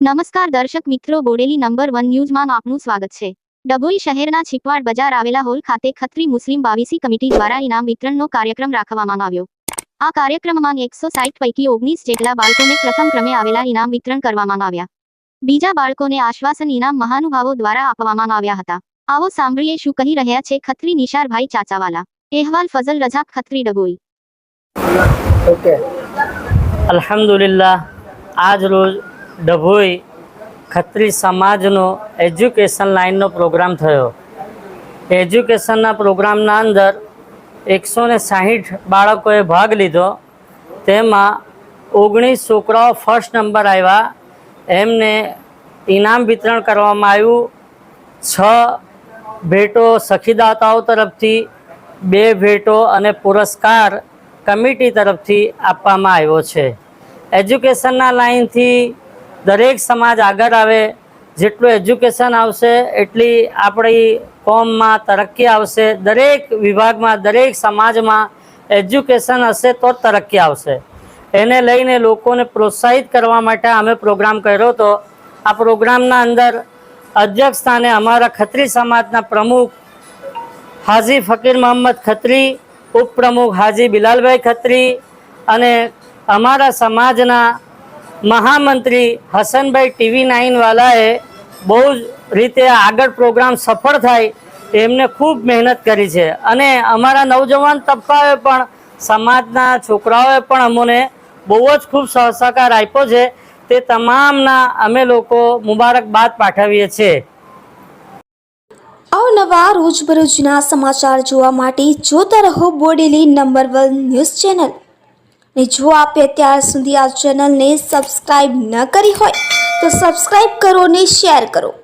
નમસ્કાર દર્શક મિત્રો બોડેલી નંબર વન ન્યૂઝમાં આપનું સ્વાગત છે. ડભોઈ શહેરના છીપવાડ બજાર આવેલા હોલ ખાતે ખત્રી મુસ્લિમ બાવીસી કમિટી દ્વારા ઇનામ વિતરણનો કાર્યક્રમ રાખવામાં આવ્યો. આ કાર્યક્રમમાં એકસો સાઠ પૈકી ઓગણીસ જેટલા બાળકોને પ્રથમ ક્રમે આવેલા ઇનામ વિતરણ કરવામાં આવ્યા. બીજા બાળકોને આશ્વાસન ઇનામ મહાનુભાવો દ્વારા આપવામાં આવ્યા હતા. આવો સાંભળીએ શું કહી રહ્યા છે ખત્રી નિશારભાઈ ચાચાવાલા. અહેવાલ ફઝલ રજાક ખત્રી ડભોઈ. ઓકે. અલ્હમ્દુલિલ્લાહ. આજ રોજ ડભોઈ ખત્રી સમાજનો એજ્યુકેશન લાઇનનો પ્રોગ્રામ થયો. એજ્યુકેશનના પ્રોગ્રામના અંદર એકસો ને સાહીઠ બાળકોએ ભાગ લીધો. તેમાં ઓગણીસ છોકરાઓ ફર્સ્ટ નંબર આવ્યા. એમને ઇનામ વિતરણ કરવામાં આવ્યું. છ ભેટો સખીદાતાઓ તરફથી, બે ભેટો અને પુરસ્કાર કમિટી તરફથી આપવામાં આવ્યો છે. એજ્યુકેશનના લાઇનથી દરેક સમાજ આગળ આવે, જેટલું એજ્યુકેશન આવશે, એટલી આપણી કોમમાં તરક્કી આવશે. દરેક વિભાગમાં, દરેક સમાજમાં એજ્યુકેશન હશે તો તરક્કી આવશે. એને લઈને લોકોને પ્રોત્સાહિત કરવા માટે અમે પ્રોગ્રામ કર્યો હતો. આ પ્રોગ્રામના અંદર અધ્યક્ષ સ્થાને અમારા ખત્રી સમાજના પ્રમુખ હાજી ફકીર મોહમ્મદ ખત્રી, ઉપપ્રમુખ હાજી બિલાલભાઈ ખત્રી અને અમારા સમાજના મહામંત્રી હસનભાઈ ટીવી નાઇનવાલાએ બહુ જ રીતે આગળ પ્રોગ્રામ સફળ થાય એમને ખૂબ મહેનત કરી છે. અને અમારા નવજવાન તબક્કાએ પણ, સમાજના છોકરાઓએ પણ અમોને બહુ જ ખૂબ સહકાર આપ્યો છે. તે તમામના અમે લોકો મુબારકબાદ પાઠવીએ છીએ. અવનવા રોજબરોજના સમાચાર જોવા માટે જોતા રહો Bodeli number one news channel. ને જો આપે અત્યાર સુધી આ ચેનલને સબસ્ક્રાઈબ ન કરી હોય, તો સબસ્ક્રાઈબ કરો ને શેર કરો.